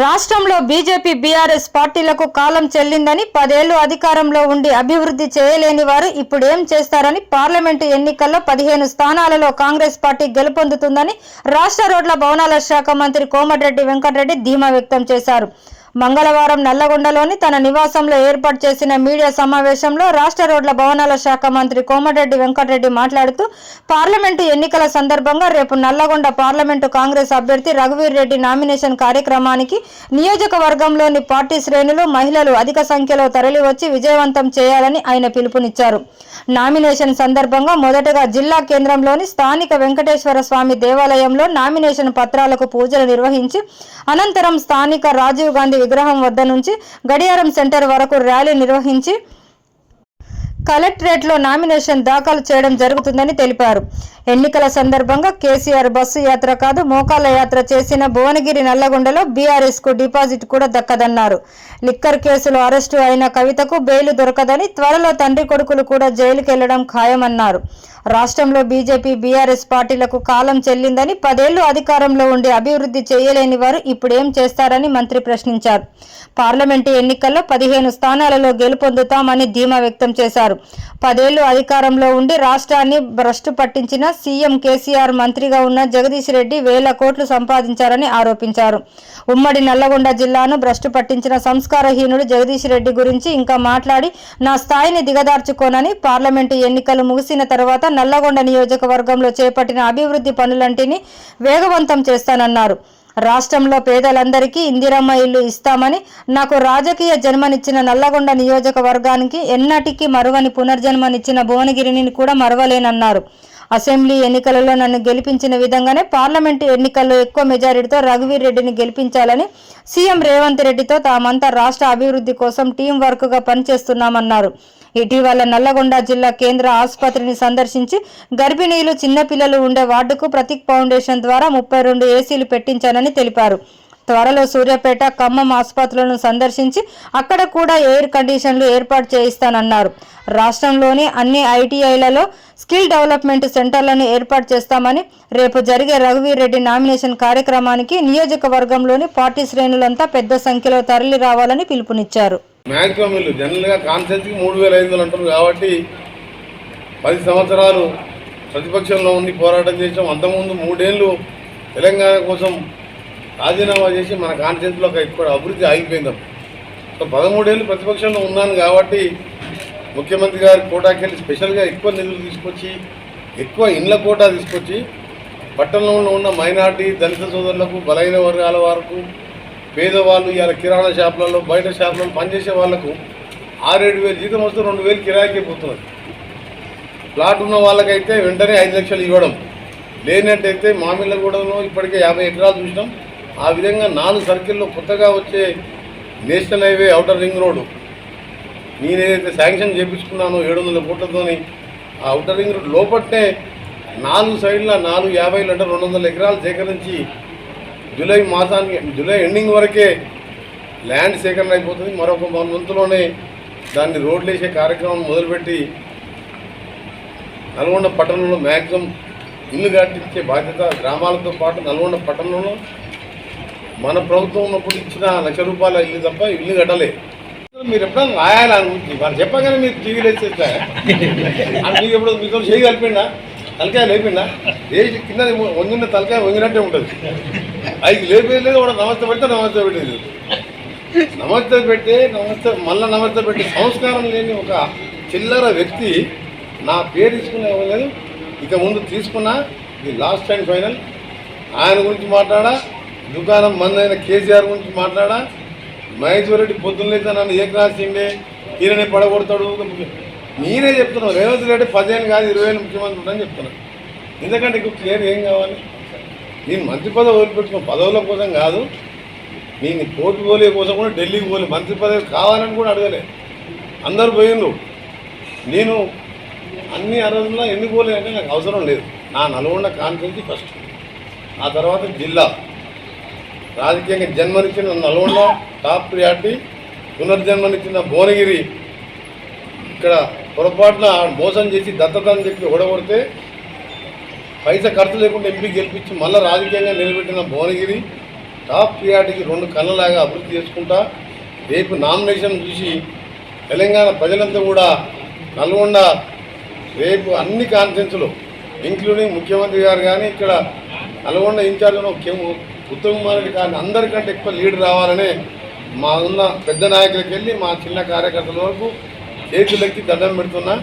రాష్ట్రంలో BJP BRS పార్టీలకు కాలం చెల్లిందని పదేళ్ళు అధికారంలో ఉండి అభివృద్ధి చేయలేని వారు ఇప్పుడు ఏం చేస్తారని పార్లమెంటు ఎన్నికల్లో పదిహేను స్థానాలలో కాంగ్రెస్ పార్టీ గెలుపొందుతుందని రాష్ట్ర రోడ్ల భవనాల శాఖ మంత్రి కోమటిరెడ్డి వెంకటరెడ్డి ధీమా వ్యక్తం చేశారు. మంగళవారం నల్లగొండలోని తన నివాసంలో ఏర్పాటు చేసిన మీడియా సమావేశంలో రాష్ట్ర రోడ్ల భవనాల శాఖ మంత్రి కోమటిరెడ్డి వెంకటరెడ్డి మాట్లాడుతూ పార్లమెంటు ఎన్నికల సందర్భంగా రేపు నల్లగొండ పార్లమెంటు కాంగ్రెస్ అభ్యర్థి రఘువీర్ రెడ్డి నామినేషన్ కార్యక్రమానికి నియోజకవర్గంలోని పార్టీ శ్రేణులు మహిళలు అధిక సంఖ్యలో తరలివచ్చి విజయవంతం చేయాలని ఆయన పిలుపునిచ్చారు. నామినేషన్ సందర్భంగా మొదటగా జిల్లా కేంద్రంలోని స్థానిక వెంకటేశ్వర స్వామి దేవాలయంలో నామినేషన్ పత్రాలకు పూజలు నిర్వహించి అనంతరం స్థానిక రాజీవ్ గాంధీ విగ్రహం వద్ద నుంచి గడియారం సెంటర్ వరకు ర్యాలీ నిర్వహించి కలెక్టరేట్లో నామినేషన్ దాఖలు చేయడం జరుగుతుందని తెలిపారు. ఎన్నికల సందర్భంగా కేసీఆర్ బస్సు యాత్ర కాదు మోకాళ్ళ యాత్ర చేసిన భువనగిరి నల్లగొండలో బీఆర్ఎస్కు డిపాజిట్ కూడా దక్కదన్నారు. లిక్కర్ కేసులో అరెస్టు అయిన కవితకు బెయిల్ దొరకదని త్వరలో తండ్రి కొడుకులు కూడా జైలుకి వెళ్ళడం ఖాయమన్నారు. రాష్ట్రంలో బీజేపీ బీఆర్ఎస్ పార్టీలకు కాలం చెల్లిందని పదేళ్ళు అధికారంలో ఉండి అభివృద్ధి చేయలేని వారు ఇప్పుడేం చేస్తారని మంత్రి ప్రశ్నించారు. పార్లమెంటు ఎన్నికల్లో పదిహేను స్థానాలలో గెలుపొందుతామని ధీమా వ్యక్తం చేశారు. పదేళ్ళు అధికారంలో ఉండి రాష్ట్రాన్ని భ్రష్టు పట్టించిన సీఎం కేసీఆర్ మంత్రిగా ఉన్న జగదీష్ రెడ్డి వేల కోట్లు సంపాదించారని ఆరోపించారు. ఉమ్మడి నల్లగొండ జిల్లాను భ్రష్టు పట్టించిన సంస్కారహీనుడు జగదీష్ రెడ్డి గురించి ఇంకా మాట్లాడి నా స్థాయిని దిగదార్చుకోనని పార్లమెంటు ఎన్నికలు ముగిసిన తర్వాత నల్లగొండ నియోజకవర్గంలో చేపట్టిన అభివృద్ధి పనులంటిని వేగవంతం చేస్తానన్నారు. రాష్ట్రంలో పేదలందరికీ ఇందిరమ్మ ఇల్లు ఇస్తామని నాకు రాజకీయ జన్మనిచ్చిన నల్లగొండ నియోజకవర్గానికి ఎన్నటికీ మరువని పునర్జన్మనిచ్చిన భువనగిరిని కూడా మరవలేనన్నారు. అసెంబ్లీ ఎన్నికలలో నన్ను గెలిపించిన విధంగానే పార్లమెంటు ఎన్నికల్లో ఎక్కువ మెజారిటీతో రఘువీర్ రెడ్డిని గెలిపించాలని సీఎం రేవంత్ రెడ్డితో తామంతా రాష్ట్ర అభివృద్ధి కోసం టీం వర్క్గా పనిచేస్తున్నామన్నారు. ఇటీవల నల్లగొండ జిల్లా కేంద్ర ఆసుపత్రిని సందర్శించి గర్భిణీలు చిన్నపిల్లలు ఉండే వార్డుకు ప్రతీక్ ఫౌండేషన్ ద్వారా ముప్పై రెండు ఏసీలు పెట్టించానని తెలిపారు. త్వరలో సూర్యాపేట ఖమ్మం ఆసుపత్రులను సందర్శించి అక్కడ కూడా ఎయిర్ కండిషన్లు ఏర్పాటు చేయిస్తానన్నారు. రాష్ట్రంలోని అన్ని ఐటీఐలలో స్కిల్ డెవలప్మెంట్ సెంటర్లను ఏర్పాటు చేస్తామని రేపు జరిగే రఘువీర్ రెడ్డి నామినేషన్ కార్యక్రమానికి నియోజకవర్గంలోని పార్టీ శ్రేణులంతా పెద్ద సంఖ్యలో తరలి రావాలని పిలుపునిచ్చారు. మ్యాక్సిమం వీళ్ళు జనరల్గా మూడు వేల ఐదు వందలు అంటారు కాబట్టి పది సంవత్సరాలు ప్రతిపక్షంలో ఉండి పోరాటం చేసాం అంతకుముందు మూడేళ్ళు తెలంగాణ కోసం రాజీనామా చేసి మన కాన్సెన్స్లో ఇక్కడ అభివృద్ధి ఆగిపోయిందాం సో పదమూడేళ్ళు ప్రతిపక్షంలో ఉన్నాను కాబట్టి ముఖ్యమంత్రి గారి కోటాకి వెళ్ళి స్పెషల్గా ఎక్కువ నిధులు తీసుకొచ్చి ఎక్కువ ఇండ్ల కోటా తీసుకొచ్చి పట్టణంలో ఉన్న మైనార్టీ దళిత సోదరులకు బలైన వర్గాల వరకు పేదవాళ్ళు ఇలా కిరాణా షాపులలో బయట షాపులలో పనిచేసే వాళ్ళకు ఆరేడు వేలు జీతం వస్తే రెండు వేలు కిరాయికే పోతున్నది. ప్లాట్ ఉన్న వాళ్ళకైతే వెంటనే ఐదు లక్షలు ఇవ్వడం. లేనట్టయితే మామిళ్ళగూడలో ఇప్పటికే యాభై ఎకరాలు చూసినాం. ఆ విధంగా నాలుగు సర్కిల్లో కొత్తగా వచ్చే national highway outer ring road నేను ఏదైతే శాంక్షన్ చేయించుకున్నానో ఏడు వందల కోట్లతోని ఆ అవుటర్ రింగ్ రోడ్ లోపట్నే నాలుగు సైడ్ల నాలుగు యాభైలు అంటే రెండు వందల ఎకరాలు సేకరించి జూలై మాసానికి జూలై ఎండింగ్ వరకే ల్యాండ్ సేకరణ అయిపోతుంది. మరొక మంత్లోనే దాన్ని రోడ్లు వేసే కార్యక్రమం మొదలుపెట్టి నల్గొండ పట్టణంలో మ్యాక్సిమం ఇల్లు కట్టించే బాధ్యత గ్రామాలతో పాటు నల్గొండ పట్టణంలో మన ప్రభుత్వం ఉన్నప్పుడు ఇచ్చిన లక్ష రూపాయల ఇల్లు తప్ప ఇల్లు కట్టలే. మీరు ఎప్పుడైనా రాయాలి అనుకుంటుంది వాళ్ళు చెప్పగానే మీరు టీవీలో వేసేస్తా మీకు ఎప్పుడు మీతో చేయి కలిపిండా తలకాయ లేపిండా ఏ కింద వంగిన తలకాయ వంగినట్టే ఉంటుంది. అది లేపేయలేదు కూడా నమస్తే పెడితే నమస్తే పెట్టేది నమస్తే పెట్టి నమస్తే మళ్ళీ నమస్తే పెట్టి సంస్కారం లేని ఒక చిల్లర వ్యక్తి నా పేరు తీసుకునే ఇక ముందు తీసుకున్నా ఇది లాస్ట్ అండ్ ఫైనల్ ఆయన గురించి మాట్లాడా దుకాణం మందైన కేసీఆర్ గురించి మాట్లాడా? మహేశ్వర్ రెడ్డి పొద్దున్నైతే నన్ను ఏకనాథ్ సింగే ఈయననే పడగొడతాడు. నేనే చెప్తున్నాను రేవంత్ రెడ్డి పదిహేను కాదు ఇరవై ఏళ్ళు ముఖ్యమంత్రి ఉంటాని చెప్తున్నాను ఎందుకంటే ఇప్పుడు క్లియర్ ఏం కావాలి? నేను మంత్రి పదవి వదిలిపెట్టుకున్న పదవుల కోసం కాదు నేను కోర్టు పోలే కోసం కూడా ఢిల్లీకి పోలే మంత్రి పదవి కావాలని కూడా అడగలే. అందరు పోయిండ్రు. నేను అన్ని అర్హతల్లో ఎందుకు పోలే అంటే నాకు అవసరం లేదు. నా నల్గొండ కాన్ఫరెన్స్ ఫస్ట్. ఆ తర్వాత జిల్లా. రాజకీయంగా జన్మనిచ్చిన నల్గొండ టాప్ ప్రియారిటీ పునర్జన్మనిచ్చిన భువనగిరి. ఇక్కడ పొరపాటున మోసం చేసి దత్తత అని చెప్పి ఓడగొడితే పైస ఖర్చు లేకుండా ఎంపీ గెలిపించి మళ్ళీ రాజకీయంగా నిలబెట్టిన భువనగిరి టాప్ ప్రియారిటీకి రెండు కళ్ళలాగా అభివృద్ధి చేసుకుంటా రేపు నామినేషన్ చూసి తెలంగాణ ప్రజలంతా కూడా నల్గొండ రేపు అన్ని కాన్ఫరెన్స్లో ఇంక్లూడింగ్ ముఖ్యమంత్రి గారు కానీ ఇక్కడ నల్గొండ ఇన్ఛార్జ్ ఉన్న ఉత్తమ్ కుమార్ కానీ అందరికంటే ఎక్కువ లీడ్ రావాలనే మా ఉన్న పెద్ద నాయకులకి వెళ్ళి మా చిన్న కార్యకర్తల వరకు చేతులెక్కి దండం పెడుతున్నా.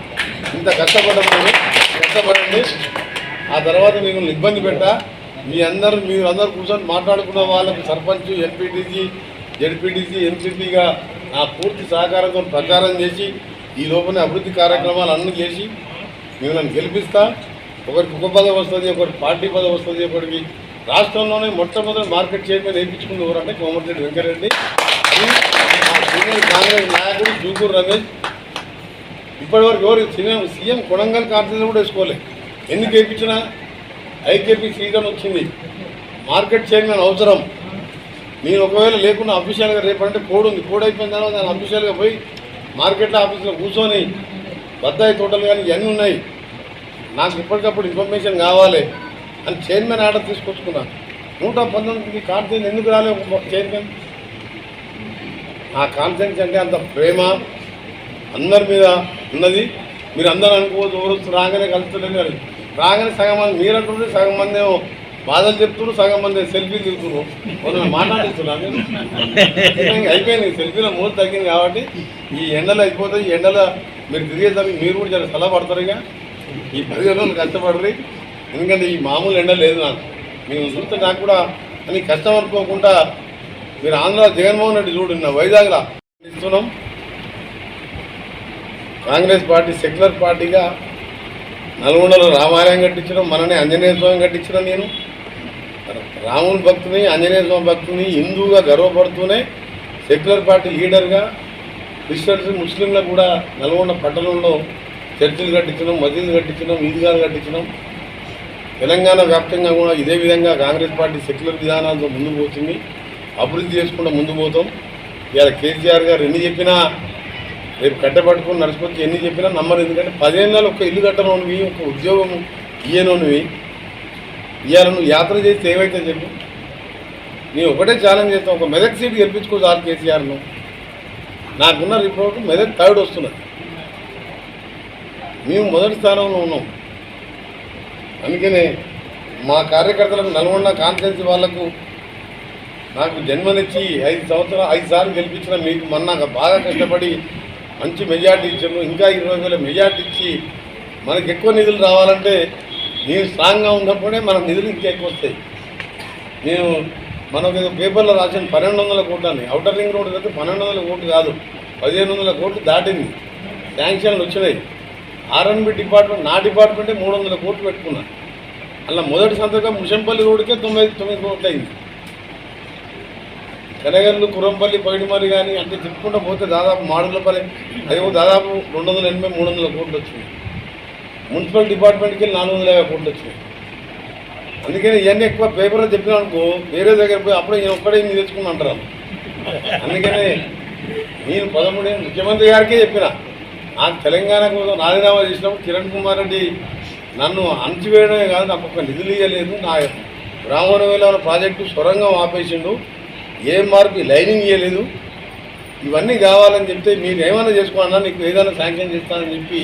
ఇంత కష్టపడకూడదు కష్టపడండి. ఆ తర్వాత మిమ్మల్ని ఇబ్బంది పెట్టా. మీ అందరూ మీరు అందరూ కూర్చొని మాట్లాడుకున్న వాళ్ళకు సర్పంచ్ ఎంపీటీసీ జడ్పీటీసీ ఎంపీపీగా నా పూర్తి సహకారంతో ప్రచారం చేసి ఈ లోపల అభివృద్ధి కార్యక్రమాలు అన్నీ చేసి మిమ్మల్ని గెలిపిస్తా. ఒకరికి కుక్క పదవి వస్తుంది ఒకరికి పార్టీ పదవి వస్తుంది ఒకరికి రాష్ట్రంలోనే మొట్టమొదటి మార్కెట్ చైర్మన్ వేయించుకుంది ఎవరంటే కోమటిరెడ్డి వెంకరెడ్డి సీనియర్ కాంగ్రెస్ నాయకుడు జూకూరు రమేష్. ఇప్పటివరకు ఎవరు సీఎం సీఎం కొడంగల్ కార్తీలు కూడా వేసుకోలేదు ఎందుకు వేయించినా ఐకేపీ సీజన్ వచ్చింది. మార్కెట్ చైర్మన్ అవసరం. నేను ఒకవేళ లేకుండా అఫీషియల్గా రేపంటే కోడ్ ఉంది. కోడ్ అయిపోయిన తర్వాత నేను అఫీషియల్గా పోయి మార్కెట్లో ఆఫీస్లో కూర్చొని బత్తాయి తోటలు కానీ ఇవన్నీ ఉన్నాయి. నాకు ఇప్పటికప్పుడు ఇన్ఫర్మేషన్ కావాలి. అని చైర్మన్ ఆర్డర్ తీసుకొచ్చుకున్నాను నూట పంతొమ్మిది కాన్ఫిడెన్స్ ఎందుకు రాలే చైర్మన్? ఆ కాన్ఫిడెన్స్ అంటే అంత ప్రేమ అందరి మీద ఉన్నది. మీరు అందరూ అనుకోవద్దు ఎవరు రాగానే కలుస్తుండే అని. రాగానే సగం మంది మీరు అంటున్నారు సగం మంది ఏమో బాధలు చెప్తున్నారు సగం మంది సెల్ఫీలు దిగుతున్నారు. మొన్న అయిపోయింది సెల్ఫీలో మూడు తగ్గింది కాబట్టి ఈ ఎండలు అయిపోతాయి. ఈ ఎండలో మీరు తిరిగేసరికి మీరు కూడా చాలా సలహా పడతారు ఇక. ఈ పదిహేను రోజులు కష్టపడరు. ఎందుకంటే ఈ మామూలు ఎండ లేదు నాకు. మేము చూస్తే నాకు కూడా అని కష్టం అనుకోకుండా మీరు ఆంధ్ర జగన్మోహన్ రెడ్డి చూడండి నా వైజాగ్లో ఇస్తున్నాం. కాంగ్రెస్ పార్టీ సెక్యులర్ పార్టీగా నల్గొండలో రామాలయం కట్టించడం మననే ఆంజనేయ స్వామి కట్టించడం నేను. రాముని భక్తుని ఆంజనేయ స్వామి భక్తుని హిందువుగా గర్వపడుతూనే సెక్యులర్ పార్టీ లీడర్గా క్రిస్టియన్స్ ముస్లింలకు కూడా నల్గొండ పట్టణంలో చర్చిలు కట్టించడం మసీదులు కట్టించడం ఈద్గాలు కట్టించడం తెలంగాణ వ్యాప్తంగా కూడా ఇదే విధంగా కాంగ్రెస్ పార్టీ సెక్యులర్ విధానాలతో ముందుకు పోతుంది. అభివృద్ధి చేసుకుంటూ ముందు పోతాం. ఇవాళ కేసీఆర్ గారు ఎన్ని చెప్పినా రేపు కట్టబట్టుకుని నడిచిపోతే ఎన్ని చెప్పినా నమ్మరు. ఎందుకంటే పదిహేను ఒక ఇల్లు కట్టనోనివి ఒక ఉద్యోగం ఇయ్యనోనివి. ఇవాళ నువ్వు యాత్ర చేస్తే ఏమైతే చెప్పు? నేను ఒకటే ఛాలెంజ్ చేస్తాను ఒక మెదక్ సీట్ గెలిపించుకో సార్ కేసీఆర్ను. నాకున్న రిపోర్ట్ మెదక్ థర్డ్ వస్తున్నది. మేము మొదటి స్థానంలో ఉన్నాం. అందుకనే మా కార్యకర్తలకు నల్గొండ కాన్ఫరెన్స్ వాళ్ళకు నాకు జన్మనిచ్చి ఐదు సంవత్సరాలు ఐదు సార్లు గెలిపించిన మీకు మొన్న బాగా కష్టపడి మంచి మెజార్టీ ఇచ్చాము ఇంకా ఇరవై వేల మెజార్టీ ఇచ్చి మనకి ఎక్కువ నిధులు రావాలంటే నేను స్ట్రాంగ్గా ఉన్నప్పుడే మనకు నిధులు ఇంకా ఎక్కువ వస్తాయి. నేను మనకు పేపర్లో రాసిన పన్నెండు వందల కోట్లు అని అవుటర్ రింగ్ రోడ్డు అయితే పన్నెండు వందల కోట్లు కాదు పదిహేను వందల కోట్లు దాటింది. శాంక్షన్లు వచ్చినాయి. ఆర్ఎన్బి డిపార్ట్మెంట్ నా డిపార్ట్మెంటే మూడు వందల కోట్లు పెట్టుకున్నాను అలా మొదటి సంతకం ముషంపల్లి రోడ్కే తొమ్మిది తొమ్మిది కోట్లు అయింది కనగల్లు కురంపల్లి పైడిమల్లి కానీ అంటే చెప్పుకుంటూ పోతే దాదాపు మాడులపల్లి అదేమో దాదాపు రెండు వందల ఎనభై మూడు వందల కోట్లు వచ్చినాయి. మున్సిపల్ డిపార్ట్మెంట్కి నాలుగు వందల యాభై కోట్లు వచ్చినాయి. అందుకని ఇవన్నీ ఎక్కువ పేపర్లో చెప్పినా అనుకో వేరే దగ్గర పోయి అప్పుడే నేను ఒక్కడే ఇన్ని తెచ్చుకుని అంటారు అందుకనే నేను పదమూడు ముఖ్యమంత్రి గారికే చెప్పిన. ఆ తెలంగాణ కోసం రాజీనామా చేసినప్పుడు కిరణ్ కుమార్ రెడ్డి నన్ను అణచివేయడమే కాదు నాకు ఒక నిధులు ఇవ్వలేదు నా రామవరం ప్రాజెక్టు సొరంగం ఆపేసిండు. ఏ మార్పు లైనింగ్ ఇవ్వలేదు ఇవన్నీ కావాలని చెప్తే మీరు ఏమైనా చేసుకోవాలన్నా నీకు ఏదైనా శాంక్షన్ చేస్తానని చెప్పి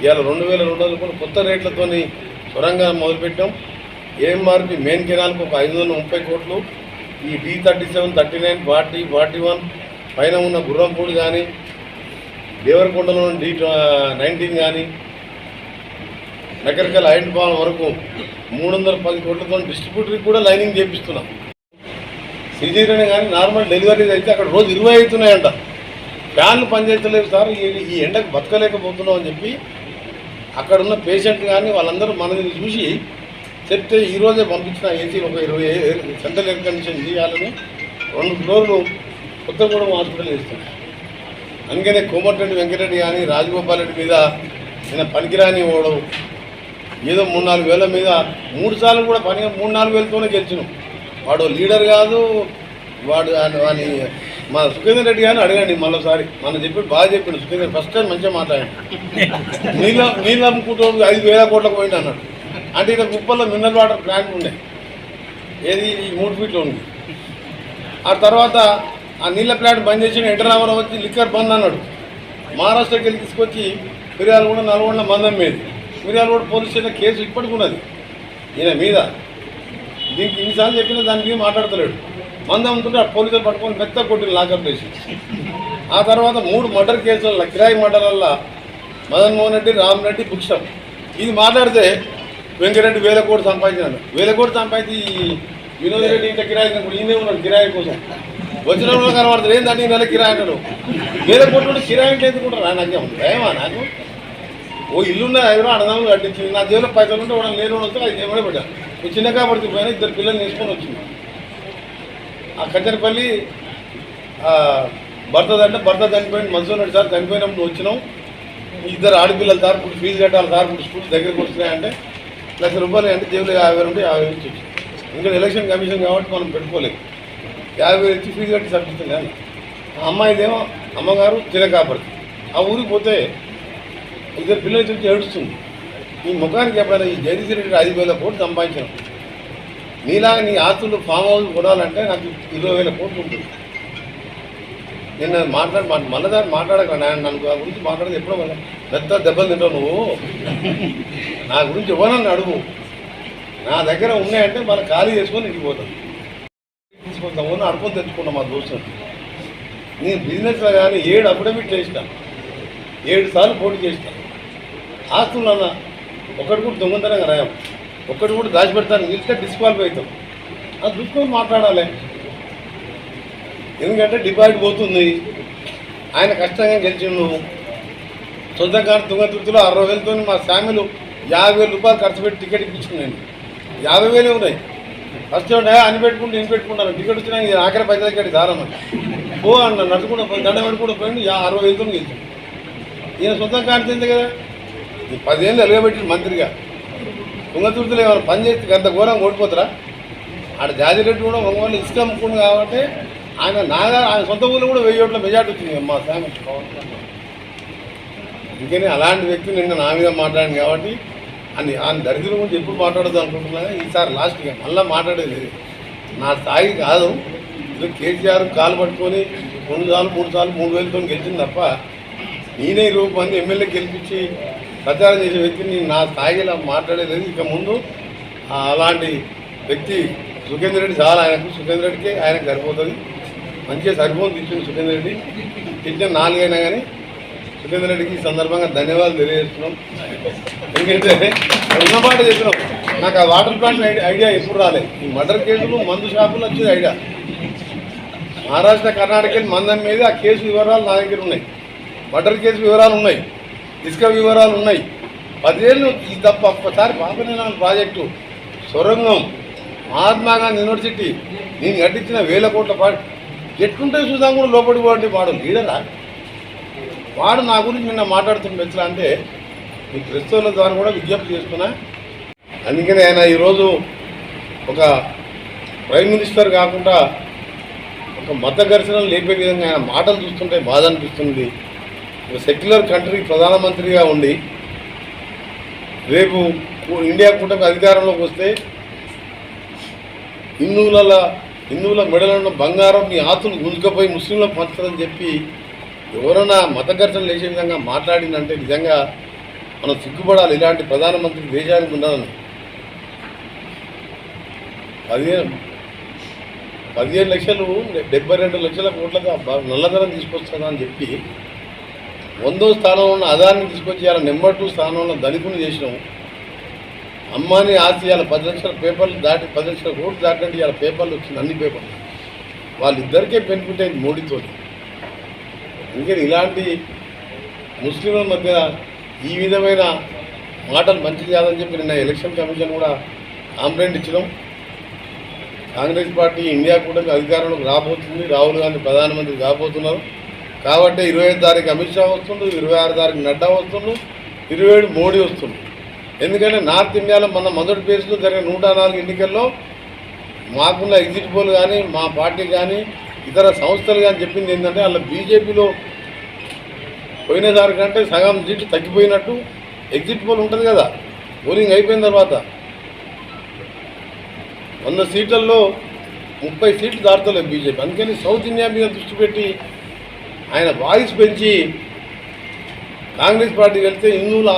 ఇవాళ రెండు వేల రెండు వందల కూడా కొత్త రేట్లతోని సొరంగం మొదలుపెట్టాం. ఏఎంఆర్పి మెయిన్ కెనాల్కి ఒక ఐదు వందల ముప్పై కోట్లు. ఈ D thirty seven thirty nine forty forty one పైన ఉన్న గుర్రంపూడి కానీ దేవరకొండలో డి నైన్టీన్ కానీ నకరికల్ ఐరన్ పాలన వరకు మూడు వందల పది కోట్లతో డిస్ట్రిబ్యూటర్కి కూడా లైనింగ్ చేపిస్తున్నాం. సిజీరియన్ కానీ నార్మల్ డెలివరీస్ అయితే అక్కడ రోజు ఇరవై అవుతున్నాయంట. ఫ్యాన్లు పనిచేయట్లేదు సార్ ఈ ఈ ఎండకు బతకలేకపోతున్నాం అని చెప్పి అక్కడ ఉన్న పేషెంట్ కానీ వాళ్ళందరూ మనది చూసి చెప్తే ఈరోజే పంపించిన ఏసీ ఒక ఇరవై సెంట్రల్ ఎయిర్ కండిషన్ చేయాలని రెండు ఫ్లోర్లు కొత్తగూడెం హాస్పిటల్ ఇస్తున్నాం అందుకనే కోమటిరెడ్డి వెంకటరెడ్డి కానీ రాజగోపాల్ రెడ్డి మీద నిన్న పనికిరాని ఓడు ఏదో మూడు నాలుగు వేల మీద మూడు సార్లు కూడా పని మూడు నాలుగు వేలతోనే గెలిచినాం. వాడు లీడర్ కాదు వాడు వాని మా సుఖేందర్ రెడ్డి గారిని అడగండి మరోసారి మనం చెప్పి బాగా చెప్పిండు సుఖేందర్ ఫస్ట్ టైం మంచిగా మాట్లాడాడు. నీళ్ళ నీళ్ళు అమ్ముకుంటూ ఐదు వేల కోట్లకు పోయింది అన్నాడు. అంటే ఇక్కడ కుప్పల్లో మినరల్ వాటర్ ప్లాంట్ ఉండే. ఏది? ఈ మూడు ఫీట్లో ఉంది. ఆ తర్వాత ఆ నీళ్ళ ప్లాంట్ బంద్ చేసి ఎన్టీ వచ్చి లిక్కర్ బంద్ అన్నాడు. మహారాష్ట్రకి వెళ్ళి తీసుకొచ్చి మిర్యాలగూడ కూడా నల్గొండ మందం మీద మిర్యాలగూడ కూడా పోలీస్ స్టేషన్ కేసు ఇప్పటికి ఉన్నది. ఈయన మీద. దీనికి ఇన్నిసార్లు చెప్పినా దాని మీద మాట్లాడతలేడు. మందం ఉంటుంటే ఆ పోలీసులు పట్టుకొని పెద్ద కొట్టిన లాకప్ వేసి. ఆ తర్వాత మూడు మర్డర్ కేసుల కిరాయి మర్డర్ల మదన్ మోహన్ రెడ్డి రామ్ రెడ్డి ఇది మాట్లాడితే వెంకరెడ్డి వేల కోట్లు సంపాదించినాడు. వేల కోట్లు సంపాదించి వినోద్ రెడ్డి ఇంత కిరాయి కూడా ఈయనే ఉన్నాడు కిరాయి కోసం. వచ్చిన కనబడుతుంది కనబడతారు. ఏంటంటే ఈ నెల కిరాయి అంటాడు వేల కోట్లు ఉంటే కిరాయి అంటే ఎందుకుంటారా? నాకేం భయమా నాకు? ఓ ఇల్లున్న ఐదు అన్నదమ్ములు కట్టించింది. నా దేవుడు పైసలు ఉంటే వాడు నేను వస్తే అది ఏమైనా పెట్టా ఈ చిన్న కాబట్టి పోయినా ఇద్దరు పిల్లల్ని తీసుకొని వచ్చింది. ఆ కచ్చరిపల్లి భర్త అంటే భర్త చనిపోయిన మనసులో సార్ చనిపోయినప్పుడు వచ్చినాం. ఇద్దరు ఆడపిల్లలు సార్ ఇప్పుడు ఫీజు కట్టాలి సార్ ఇప్పుడు స్కూల్ దగ్గరికి వస్తున్నాయంటే లక్ష రూపాయలు అంటే జేబులో యాభై వేలు ఉంటే యాభై వేలు వచ్చింది ఇంకా ఎలక్షన్ కమిషన్ కాబట్టి మనం పెట్టుకోలేదు. యాభై వేలు ఇచ్చి ఫీజు కట్టి సరిపిస్తుంది కానీ ఆ అమ్మాయిదేమో అమ్మగారు చిరకాపడి ఆ ఊరికి పోతే ఇద్దరు పిల్లలు చూసి ఏడుస్తుంది. ఈ ముఖానికి ఎప్పుడైనా ఈ జగదీశ్ రెడ్డి ఐదు వేల కోట్లు సంపాదించాను నీలాగా నీ ఆస్తులు ఫామ్ హౌస్ కొనాలంటే నాకు ఇరవై వేల కోట్లు ఉంటుంది. నేను మాట్లాడి మాట మళ్ళీ దాన్ని మాట్లాడక నన్ను ఆ గురించి మాట్లాడితే ఎప్పుడో మళ్ళీ. పెద్ద దెబ్బలు తింటావు నువ్వు. నా గురించి ఇవ్వనని అడుగు. నా దగ్గర ఉన్నాయంటే మన ఖాళీ చేసుకొని ఇంటికి పోతాను. కొంతమంది అని తెచ్చుకున్నాం మా దోస్తులు. నేను బిజినెస్లో కానీ ఏడు అఫిడవిట్ చేసిన ఏడు సార్లు పోటీ చేసిన. ఆస్తులు అన్న ఒకటి కూడా దొంగతనంగా రాయం. ఒకటి కూడా దాచిపెడతాను ఇస్తే డిస్క్వాలిఫై అవుతాం. అది చూసుకొని మాట్లాడాలి. ఎందుకంటే డిపాజిట్ పోతుంది. ఆయన కష్టంగా గెలిచిండు సొంత దొంగ తుంగతుర్తిలో అరవై వేలతో మా ఫ్యామిలీ యాభై వేల రూపాయలు ఖర్చు పెట్టి టికెట్ ఇప్పించుకున్నాను యాభై వేలే ఉన్నాయి. ఫస్ట్ ఉండే అని పెట్టుకుంటే ఇన్ని పెట్టుకుంటాను టికెట్ వచ్చినా ఇది ఆఖరి పైసలు ఇక్కడ దారమ్మ పో అన్న నడుచుకుంటూ పోయి దండ పెట్టుకుంటూ పోయింది యా అరవై వేలతో గెలిచాను ఈయన సొంతం కాడుతుంది కదా? ఈ పదిహేళ్ళు ఎలుగబెట్టి మంత్రిగా. తుంగతుర్తిలో ఏమైనా పని చేస్తే అంత ఘోరం ఓడిపోతారా? ఆడ జాజిరెడ్డి కూడా ఒంగోలు ఇసుక అమ్ముకుండు కాబట్టి ఆయన నాగా ఆయన సొంత ఊళ్ళో కూడా వెయ్యి ఓట్ల మెజార్టీ వచ్చింది. మా ఫ్యామిలీ. ఇంకనే అలాంటి వ్యక్తి నిన్న నా మీద మాట్లాడింది కాబట్టి అని ఆయన దరిద్రం గురించి ఎప్పుడు మాట్లాడదు అనుకుంటున్నాను ఈసారి లాస్ట్గా మళ్ళీ మాట్లాడేది. నా స్థాయి కాదు. ఇది కేసీఆర్ కాలు పట్టుకొని రెండు సార్లు మూడు సార్లు మూడు వేలతో గెలిచింది తప్ప నేనే ఇరవై మంది ఎమ్మెల్యే గెలిపించి ప్రచారం చేసే వ్యక్తిని నా స్థాయిలో మాట్లాడేది. ఇక ముందు అలాంటి వ్యక్తి సుఖేందర్ రెడ్డి చాలా ఆయనకు సుఖేందర్ రెడ్డికి ఆయనకు సరిపోతుంది. మంచిగా సరిపోతుంది ఇచ్చింది సుఖేందర్ రెడ్డి. ఇచ్చిన నాలుగైనా కానీ సుఖేందర్ రెడ్డికి ఈ సందర్భంగా ధన్యవాదాలు తెలియజేస్తున్నాం. ఎందుకంటే ఉన్నమాట చెప్పినాం. నాకు ఆ వాటర్ ప్లాంట్ ఐడి- ఐడియా ఎప్పుడు రాలేదు ఈ మర్డర్ కేసులు మందు షాపులు వచ్చేది ఐడియా. మహారాష్ట్ర కర్ణాటక మందం మీద ఆ కేసు వివరాలు నా దగ్గర ఉన్నాయి. మర్డర్ కేసు వివరాలు ఉన్నాయి. ఇసుక వివరాలు ఉన్నాయి. పదేళ్ళు ఈ తప్ప ఒక్కసారి పాపనేనాల ప్రాజెక్టు సొరంగం మహాత్మా గాంధీ యూనివర్సిటీ నేను కట్టించిన వేల కోట్ల పాటు. ఎట్లుంటే చూద్దాం కూడా లోపలికి పోటీ వాడు లీడరా? వాడు నా గురించి నిన్న మాట్లాడుతున్న ఎట్లా అంటే ఈ క్రిస్తవుల ద్వారా కూడా విజ్ఞప్తి చేస్తున్నా అందుకని ఆయన ఈరోజు ఒక ప్రైమ్ మినిస్టర్ కాకుండా ఒక మత ఘర్షణ లేపే విధంగా ఆయన మాటలు చూస్తుంటే బాధ అనిపిస్తుంది. ఒక సెక్యులర్ కంట్రీ ప్రధానమంత్రిగా ఉండి రేపు ఇండియా కూటమి అధికారంలోకి వస్తే హిందువుల హిందువుల మెడలో ఉన్న బంగారం మీ ఆతులు గుంజుకపోయి ముస్లింలకు పంచుతుందని చెప్పి ఎవరైనా మత ఘర్షణ లేచే విధంగా మాట్లాడిందంటే నిజంగా మనం సిగ్గుపడాలి. ఇలాంటి ప్రధానమంత్రి దేశానికి ఉండాలని. పదిహేను పదిహేను లక్షలు డెబ్బై రెండు లక్షల కోట్లకు నల్లధనం తీసుకొస్తుందా అని చెప్పి వందో స్థానంలో ఉన్న అదాన్ని తీసుకొచ్చి ఇలా నెంబర్ టూ స్థానంలో దళితుని చేసినాం. అమ్మాని ఆశయాల పది లక్షల పేపర్లు దాటి పది లక్షల కోట్లు దాటండి ఇవాళ పేపర్లు వచ్చింది అన్ని పేపర్లు. వాళ్ళిద్దరికే పెనుకుంటే మోడీతో అందుకని ఇలాంటి ముస్లింల మధ్య ఈ విధమైన మాటలు మంచిది కాదని చెప్పి నిన్న ఎలక్షన్ కమిషన్ కూడా కాంప్లైంట్ ఇచ్చినాం. కాంగ్రెస్ పార్టీ ఇండియా కూడా అధికారంలోకి రాబోతుంది. రాహుల్ గాంధీ ప్రధానమంత్రి కాబోతున్నారు. కాబట్టి ఇరవై ఐదు తారీఖు అమిత్ షా వస్తుండు ఇరవై ఆరు తారీఖు నడ్డా వస్తుండు ఇరవై ఏడు మోడీ వస్తుండు. ఎందుకంటే నార్త్ ఇండియాలో మన మొదటి ఫేజ్లో జరిగిన నూట నాలుగు ఎన్నికల్లో మాకున్న ఎగ్జిట్ పోల్ కానీ మా పార్టీ కానీ ఇతర సంస్థలు కానీ చెప్పింది ఏంటంటే వాళ్ళ బీజేపీలో పోయినసారి కంటే సగం సీట్లు తగ్గిపోయినట్టు ఎగ్జిట్ పోల్ ఉంటుంది కదా. పోలింగ్ అయిపోయిన తర్వాత వంద సీట్లలో ముప్పై సీట్లు దాటుతలేదు బీజేపీ. అందుకని సౌత్ ఇండియా మీద దృష్టి పెట్టి ఆయన వాయిస్ పెంచి కాంగ్రెస్ పార్టీ వెళ్తే హిందువుల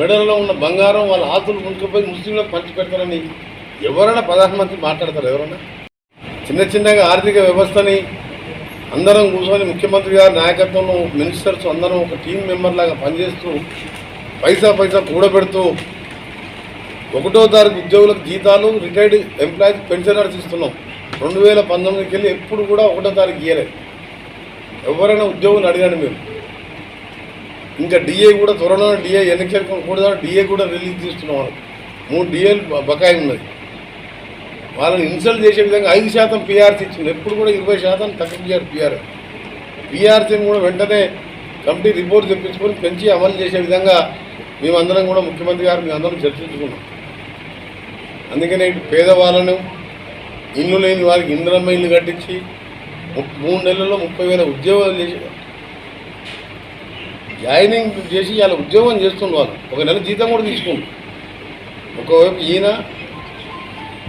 మెడల్లో ఉన్న బంగారం వాళ్ళ ఆస్తులు ముందుకుపోయి ముస్లింలకు పంచి పెడతారని ఎవరైనా ప్రధానమంత్రి మాట్లాడతారు ఎవరైనా? చిన్న చిన్నగా ఆర్థిక వ్యవస్థని అందరం కూర్చొని ముఖ్యమంత్రి గారి నాయకత్వంలో మినిస్టర్స్ అందరం ఒక టీం మెంబర్ లాగా పనిచేస్తూ పైసా పైసా కూడబెడుతూ ఒకటో తారీఖు ఉద్యోగులకు జీతాలు రిటైర్డ్ ఎంప్లాయీస్ పెన్షనర్స్ ఇస్తున్నాం. రెండు వేల పంతొమ్మిదికి వెళ్ళి ఎప్పుడు కూడా ఒకటో తారీఖు ఇయ్యలేదు ఎవరైనా ఉద్యోగులు అడిగాను మీరు. ఇంకా డిఏ కూడా త్వరలో డిఏ ఎన్నికలు కూడా డిఏ కూడా రిలీజ్ చేస్తున్నాం. మూడు డిఏలు బకాయి ఉన్నది. వాళ్ళని ఇన్సల్ట్ చేసే విధంగా ఐదు శాతం పీఆర్సీ ఇచ్చింది. ఎప్పుడు కూడా ఇరవై శాతం తక్కువ చేయారు పీఆర్ పీఆర్సీని కూడా వెంటనే కమిటీ రిపోర్ట్ తెప్పించుకొని పెంచి అమలు చేసే విధంగా మేమందరం కూడా ముఖ్యమంత్రి గారు మేమందరం చర్చించుకున్నాం. అందుకనే ఇటు పేదవాళ్ళను ఇల్లు లేని వారికి ఇంద్రమ్మ ఇల్లు కట్టించి ము- మూడు నెలల్లో ముప్పై వేల ఉద్యోగాలు చేసి జాయినింగ్ చేసి వాళ్ళ ఉద్యోగం చేస్తున్న వాళ్ళు. ఒక నెల జీతం కూడా తీసుకుంటారు ఒకవైపు ఈయన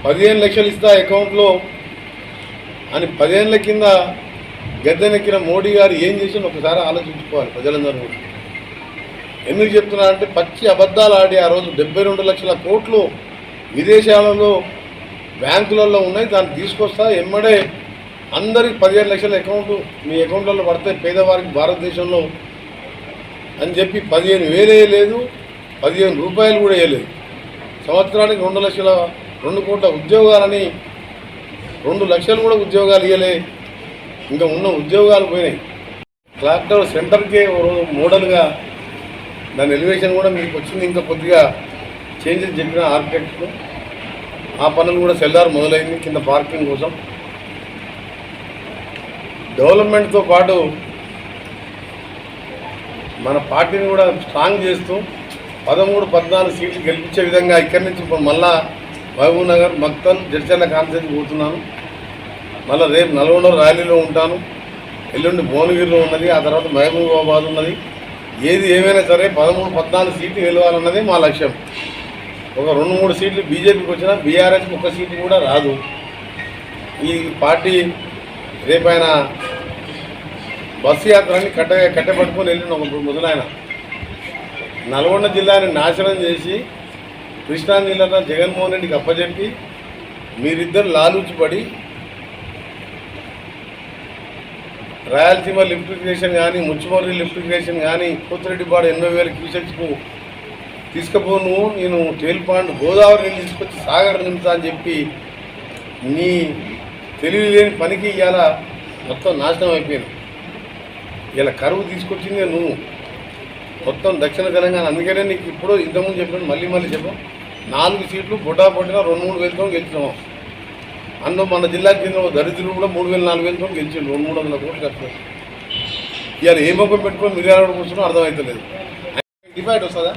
పదిహేను లక్షలు ఇస్తా అకౌంట్లో అని పదిహేనుల కింద గద్దెనెక్కిన మోడీ గారు ఏం చేసి ఒకసారి ఆలోచించుకోవాలి ప్రజలందరూ ఎందుకు చెప్తున్నా అంటే పచ్చి అబద్ధాలు ఆడి ఆ రోజు డెబ్బై రెండు లక్షల కోట్లు విదేశాలలో బ్యాంకులలో ఉన్నాయి దాన్ని తీసుకొస్తా ఎమ్మడే అందరికి పదిహేను లక్షల అకౌంట్లు మీ అకౌంట్లలో పడితే పేదవారికి భారతదేశంలో అని చెప్పి పదిహేను వేలు వేయలేదు పదిహేను రూపాయలు కూడా వేయలేదు. సంవత్సరానికి రెండు లక్షల రెండు కోట్ల ఉద్యోగాలని రెండు లక్షలు కూడా ఉద్యోగాలు ఇవ్వలే ఇంకా ఉన్న ఉద్యోగాలు పోయినాయి. క్లాక్ సెంటర్కే మోడల్గా దాని ఎలివేషన్ కూడా మీకు వచ్చింది. ఇంకా కొద్దిగా చేంజెస్ చెప్పిన ఆర్కిటెక్ట్ ఆ పనులు కూడా సెల్లార్ మొదలైంది కింద పార్కింగ్ కోసం. డెవలప్మెంట్తో పాటు మన పార్టీని కూడా స్ట్రాంగ్ చేస్తూ పదమూడు పద్నాలుగు సీట్లు గెలిపించే విధంగా ఇక్కడి నుంచి ఇప్పుడు మళ్ళా మహబూబ్ నగర్ మక్తల్ జడ్చర్ల కాన్సెన్స్ పోతున్నాను మళ్ళీ రేపు నల్గొండ ర్యాలీలో ఉంటాను. ఎల్లుండి భువనగిరిలో ఉన్నది ఆ తర్వాత మహబూబాబాద్ ఉన్నది. ఏది ఏమైనా సరే పదమూడు పద్నాలుగు సీట్లు గెలవాలన్నది మా లక్ష్యం. ఒక రెండు మూడు సీట్లు బీజేపీకి వచ్చినా బీఆర్ఎస్కి ఒక సీటు కూడా రాదు. ఈ పార్టీ రేపైన బస్సు యాత్రని కట్ట కట్టబట్టుకొని వెళ్ళిన ఒక ముసలాయన. నల్గొండ జిల్లాని నాశనం చేసి కృష్ణా జిల్లా జగన్మోహన్ రెడ్డికి అప్పచెప్పి మీరిద్దరు లాలూచిపడి రాయలసీమ లిఫ్ట్ కానీ ముచ్చుమర్రి లిఫ్ట్ కానీ కోతిరెడ్డిపాడు ఎనభై వేల క్యూసెక్స్కు తీసుకుపోను నేను తేల్పాండ్ గోదావరి నీళ్ళు తీసుకొచ్చి సాగర్ నింపుతా అని చెప్పి నీ తెలియలేని పనికి ఇవాళ మొత్తం నాశనం అయిపోయింది. ఇలా కరువు తీసుకొచ్చింది నువ్వు. మొత్తం దక్షిణ తెలంగాణ. అందుకనే నీకు ఇప్పుడు ఇంతకుముందు చెప్పాను మళ్ళీ మళ్ళీ చెప్పాను నాలుగు సీట్లు బుటా పొట్టిన రెండు మూడు వేలతో గెలిచినాం. అందులో మన జిల్లాకి చెందిన దరిద్రులు కూడా మూడు వేల నాలుగు వేలతో గెలిచిండు రెండు మూడు వందల కోట్లు ఖర్చు ఇవాళ ఏ మొక్క పెట్టుకొని మిర్యాల కూర్చున్నా అర్థమవుతలేదు డిపాయిట్ వస్తుందా?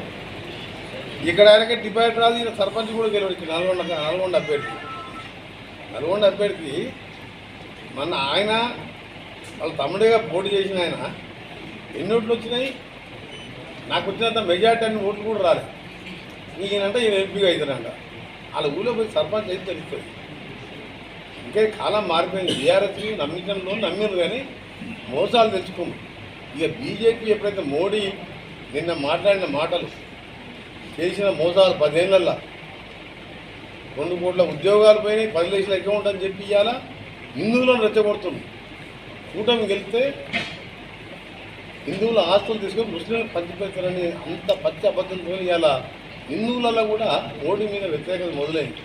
ఇక్కడ ఆయనకే డిపాయిట్ రాదు ఈయన సర్పంచ్ కూడా గెలవచ్చు నల్గొండ నల్గొండ అభ్యర్థి. నల్గొండ అభ్యర్థి మన ఆయన వాళ్ళ తమ్ముడిగా పోటీ చేసిన ఆయన ఎన్ని ఓట్లు వచ్చినాయి? నాకు వచ్చినంత మెజార్టీ అన్ని ఓట్లు కూడా రాలేదు ఈయనంటే ఈయన ఎంపీగా అవుతారంట వాళ్ళ ఊళ్ళో పోయి సర్పంచ్ అయితే తెలుస్తుంది. ఇంకా కాలం మారిపోయింది. బీఆర్ఎస్ని నమ్మించడంలో నమ్మిరు కానీ మోసాలు తెచ్చుకున్నారు ఇక బీజేపీ ఎప్పుడైతే మోడీ నిన్న మాట్లాడిన మాటలు చేసిన మోసాలు పదేళ్ళల్లో రెండు కోట్ల ఉద్యోగాలు పోయినాయి పది లక్షల అకౌంట్ అని చెప్పి ఇవాళ హిందువులను రెచ్చగొడుతుంది కూటమి గెలిస్తే హిందువుల ఆస్తులు తీసుకొని ముస్లింలు పంచిపెడతారని అంత పచ్చి అబద్ధంతో ఇవాళ హిందువులలో కూడా మోడీ మీద వ్యతిరేకత మొదలైంది.